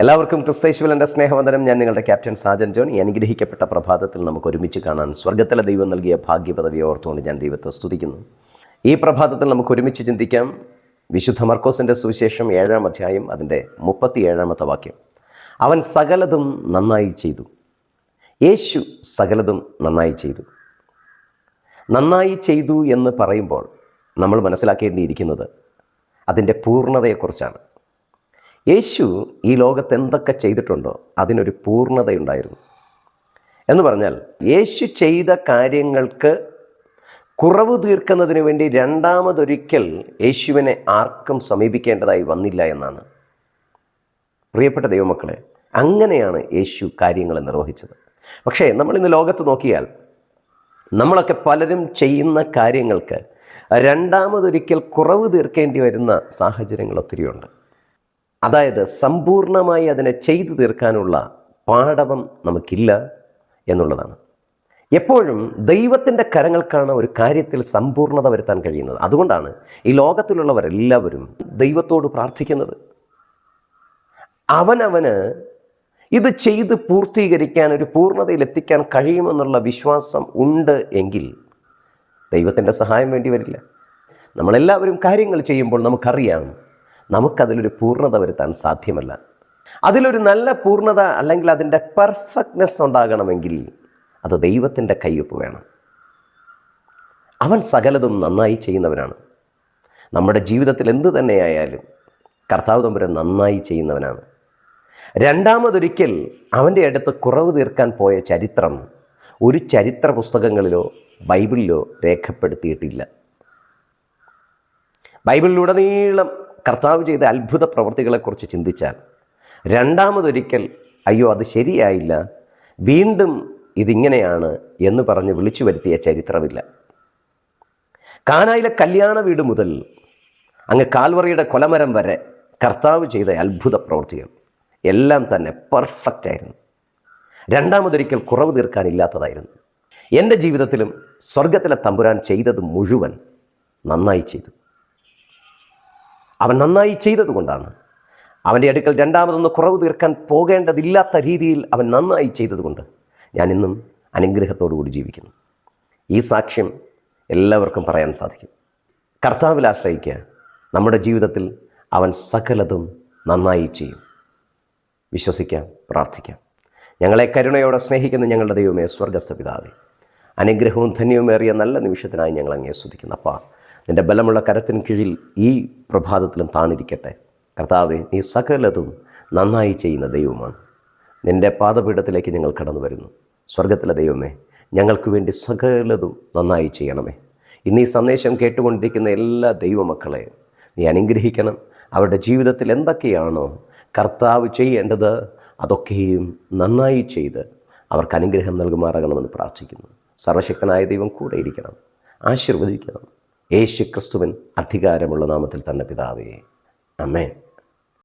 എല്ലാവർക്കും ക്രിസ്തേശുവലന്റെ സ്നേഹവന്ദനം. ഞാൻ നിങ്ങളുടെ ക്യാപ്റ്റൻ സാജൻ ജോൺ. ഈ അനുഗ്രഹിക്കപ്പെട്ട പ്രഭാതത്തിൽ നമുക്ക് ഒരുമിച്ച് കാണാൻ സ്വർഗത്തിലെ ദൈവം നൽകിയ ഭാഗ്യപദവി ഓർത്തുകൊണ്ട് ഞാൻ ദൈവത്തെ സ്തുതിക്കുന്നു. ഈ പ്രഭാതത്തിൽ നമുക്ക് ഒരുമിച്ച് ചിന്തിക്കാം. വിശുദ്ധ മർക്കോസിന്റെ സുവിശേഷം ഏഴാം അധ്യായം അതിന്റെ മുപ്പത്തി ഏഴാമത്തെ വാക്യം. അവൻ സകലതും നന്നായി ചെയ്തു. യേശു സകലതും നന്നായി ചെയ്തു. നന്നായി ചെയ്തു എന്ന് പറയുമ്പോൾ നമ്മൾ മനസ്സിലാക്കേണ്ടിയിരിക്കുന്നത് അതിന്റെ പൂർണതയെക്കുറിച്ചാണ്. യേശു ഈ ലോകത്ത് എന്തൊക്കെ ചെയ്തിട്ടുണ്ടോ അതിനൊരു പൂർണതയുണ്ടായിരുന്നു. എന്ന് പറഞ്ഞാൽ യേശു ചെയ്ത കാര്യങ്ങൾക്ക് കുറവ് തീർക്കുന്നതിന് വേണ്ടി രണ്ടാമതൊരിക്കൽ യേശുവിനെ ആർക്കും സമീപിക്കേണ്ടതായി വന്നില്ല എന്നാണ്. പ്രിയപ്പെട്ട ദൈവമക്കളെ അങ്ങനെയാണ് യേശു കാര്യങ്ങൾ നിർവഹിച്ചത്. പക്ഷേ നമ്മൾ ഇന്ന് ലോകത്ത് നോക്കിയാൽ നമ്മളൊക്കെ പലരും ചെയ്യുന്ന കാര്യങ്ങൾക്ക് രണ്ടാമതൊരിക്കൽ കുറവ് തീർക്കേണ്ടി വരുന്ന സാഹചര്യങ്ങൾ ഒത്തിരിയുണ്ട്. അതായത് സമ്പൂർണമായി അതിനെ ചെയ്തു തീർക്കാനുള്ള പാടവം നമുക്കില്ല എന്നുള്ളതാണ്. എപ്പോഴും ദൈവത്തിന്റെ കരങ്ങൾക്കാണ് ഒരു കാര്യത്തിൽ സമ്പൂർണത വരുത്താൻ കഴിയുന്നത്. അതുകൊണ്ടാണ് ഈ ലോകത്തിലുള്ളവരെല്ലാവരും ദൈവത്തോട് പ്രാർത്ഥിക്കുന്നത്. അവനവന് ഇത് ചെയ്ത് പൂർത്തീകരിക്കാൻ ഒരു പൂർണതയിൽ എത്തിക്കാൻ കഴിയുമെന്നുള്ള വിശ്വാസം ഉണ്ട് എങ്കിൽ ദൈവത്തിന്റെ സഹായം വേണ്ടി വരില്ല. നമ്മളെല്ലാവരും കാര്യങ്ങൾ ചെയ്യുമ്പോൾ നമുക്കറിയാം നമുക്കതിലൊരു പൂർണത വരുത്താൻ സാധ്യമല്ല. അതിലൊരു നല്ല പൂർണത അല്ലെങ്കിൽ അതിന്റെ പെർഫെക്റ്റ്നെസ് ഉണ്ടാകണമെങ്കിൽ അത് ദൈവത്തിന്റെ കയ്യൊപ്പ് വേണം. അവൻ സകലതും നന്നായി ചെയ്യുന്നവനാണ്. നമ്മുടെ ജീവിതത്തിൽ എന്തു തന്നെയായാലും കർത്താവ് തമ്പുരൻ നന്നായി ചെയ്യുന്നവനാണ്. രണ്ടാമതൊരിക്കൽ അവന്റെ അടുത്ത് കുറവ് തീർക്കാൻ പോയ ചരിത്രം ഒരു ചരിത്ര പുസ്തകങ്ങളിലോ ബൈബിളിലോ രേഖപ്പെടുത്തിയിട്ടില്ല. ബൈബിളിലുടനീളം കർത്താവ് ചെയ്ത അത്ഭുത പ്രവൃത്തികളെക്കുറിച്ച് ചിന്തിച്ചാൽ രണ്ടാമതൊരിക്കൽ അയ്യോ അത് ശരിയായില്ല. വീണ്ടും ഇതിങ്ങനെയാണ് എന്ന് പറഞ്ഞ് വിളിച്ചു വരുത്തിയ ചരിത്രമില്ല. കാനായിലെ കല്യാണ വീട് മുതൽ അങ്ങ് കാൽവറിയുടെ കൊലമരം വരെ കർത്താവ് ചെയ്ത അത്ഭുത പ്രവൃത്തികൾ എല്ലാം തന്നെ പെർഫെക്റ്റ് ആയിരുന്നു. രണ്ടാമതൊരിക്കൽ കുറവ് തീർക്കാനില്ലാത്തതായിരുന്നു എന്റെ ജീവിതത്തിലും സ്വർഗത്തിലെ തമ്പുരാൻ ചെയ്തത് മുഴുവൻ നന്നായി ചെയ്തു. അവൻ നന്നായി ചെയ്തതുകൊണ്ടാണ്. അവന്റെ അടുക്കൽ രണ്ടാമതൊന്ന് കുറവ് തീർക്കാൻ പോകേണ്ടതില്ലാത്ത രീതിയിൽ അവൻ നന്നായി ചെയ്തതുകൊണ്ട് ഞാൻ ഇന്നും അനുഗ്രഹത്തോടുകൂടി ജീവിക്കുന്നു. ഈ സാക്ഷ്യം എല്ലാവർക്കും പറയാൻ സാധിക്കും. കർത്താവിൽ ആശ്രയിക്കുക നമ്മുടെ ജീവിതത്തിൽ അവൻ സകലതും നന്നായി ചെയ്യും. വിശ്വസിക്കാം പ്രാർത്ഥിക്കാം. ഞങ്ങളെ കരുണയോടെ സ്നേഹിക്കുന്ന ഞങ്ങളുടെ ദൈവമേ സ്വർഗസ്ഥ പിതാവേ അനുഗ്രഹവും ധന്യവുമേറിയ നല്ല നിമിഷത്തിനായി ഞങ്ങൾ അങ്ങേ സ്തുതിക്കുന്നു. അപ്പാ നിന്റെ ബലമുള്ള കരത്തിന് കീഴിൽ ഈ പ്രഭാതത്തിലും താണിരിക്കട്ടെ. കർത്താവെ നീ സകലതും നന്നായി ചെയ്യുന്ന ദൈവമാണ്. നിന്റെ പാദപീഠത്തിലേക്ക് ഞങ്ങൾ കടന്നു വരുന്നു. സ്വർഗത്തിലെ ദൈവമേ ഞങ്ങൾക്ക് വേണ്ടി സകലതും നന്നായി ചെയ്യണമേ. ഇന്ന് ഈ സന്ദേശം കേട്ടുകൊണ്ടിരിക്കുന്ന എല്ലാ ദൈവമക്കളെ നീ അനുഗ്രഹിക്കണം. അവരുടെ ജീവിതത്തിൽ എന്തൊക്കെയാണോ കർത്താവ് ചെയ്യേണ്ടത് അതൊക്കെയും നന്നായി ചെയ്ത് അവർക്ക് അനുഗ്രഹം നൽകുമാറാകണമെന്ന് പ്രാർത്ഥിക്കുന്നു. സർവശക്തനായ ദൈവം കൂടെ ഇരിക്കണം. ആശീർവദിക്കണം. യേശു ക്രിസ്തുവൻ അധികാരമുള്ള നാമത്തിൽ തന്നെ പിതാവേ. അമേൻ